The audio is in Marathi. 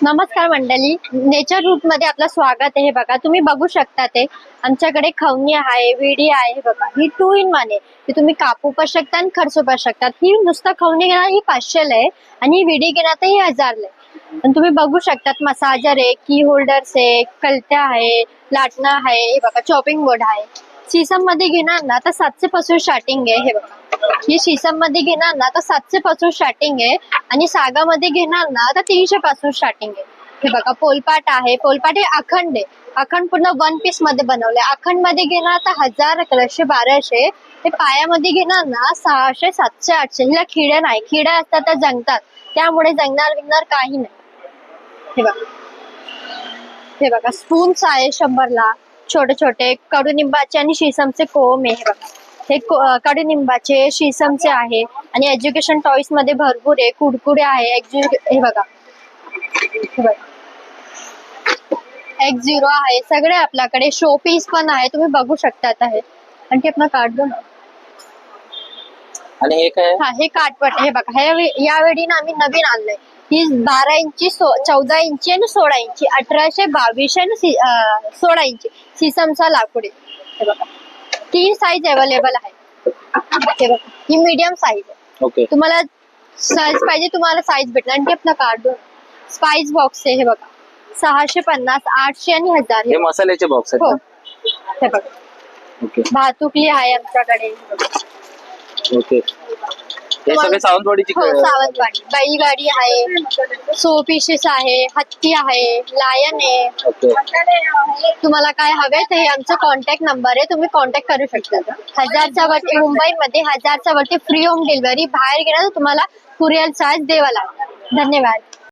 नमस्कार मंडळी. नेचर रूटमध्ये आपलं स्वागत आहे बघा. तुम्ही बघू शकता ते. आमच्याकडे खवणी आहे विडी आहे हे बघा. ही टू इन वन आहे. ती तुम्ही कापू पण शकता आणि खर्चू पण शकतात ही नुसतं खवणी घेणार ही पाचशेला आहे आणि ही विडी घेणार तर ही हजारला आहे. आणि तुम्ही बघू शकतात मसाजर आहे की होल्डर्स आहे कलत्या आहे लाटणं आहे हे बघा चॉपिंग बोर्ड आहे. सीसममध्ये घेणार ना तर सातशे पासून स्टार्टिंग आहे हे बघा. ही शीसममध्ये घेणार ना तर सातशे पासून स्टार्टिंग आहे. आणि सागामध्ये घेणार ना तर तीनशे पासून स्टार्टिंग आहे. हे बघा पोलपाट आहे. पोलपाट हे अखंड आहे. अखंड पूर्ण वन पीसमध्ये बनवले अखंडमध्ये घेणार तर हजार अकराशे बाराशे. हे पायामध्ये घेणार ना सहाशे सातशे आठशे. हिला खिड्या नाही. खिड्या असतात त्या जंगतात. त्यामुळे जंगणार विंगणार काही नाही. हे बघा. हे बघा स्पून्स आहे शंभरला. छोटे छोटे कडुनिंबाचे आणि शिसमचे कोम आहे. हे बघा. हे कडुनिंबाचे शिसमचे आहे आणि एज्युकेशन टॉईसमध्ये भरपूर आहे कुडकुडे आहे हे बघा. हे बघा. एक झिरो आहे सगळे आपल्याकडे शो पीस पण आहे तुम्ही बघू शकता आता हे. आणि ते दो ना. आणि हे काय? आहे? हा हे काटपट हे बघा हे यावेळी ना आम्ही नवीन आणलंय. ही बारा इंची चौदा इंची आणि सोळा इंची अठराशे बावीसशे आणि सोळा इंची. सिसमचा लाकूड आहे. हे बघा. तीन साईज अवेलेबल आहे हे बघा ही मीडियम साईज आहे. ओके तुम्हाला साईज पाहिजे तुम्हाला साईज भेटणार. आणि आपलं कार्ड स्पाइस बॉक्स आहे हे बघा. सहाशे पन्नास आठशे आणि हजार. हे हे मसाल्याचे बॉक्स हो. आहेत हे बघा. ना ओके भातुकली आहे आमच्याकडे. हे बघा. ओके हे सगळे सावंतवाडीची हो सावंतवाडी. बैलगाडी आहे सो पीसेस आहे हत्ती आहे लायन आहे. ओके. तुम्हाला काय हवे तर हे आमचा कॉन्टॅक्ट नंबर आहे. तुम्ही कॉन्टॅक्ट करू शकता. हजारच्या वरती मुंबईमध्ये हजारच्या वरती फ्री होम डिलिव्हरी बाहेर गेला तर तुम्हाला कुरिअर चार्ज द्यावा लागणार. धन्यवाद.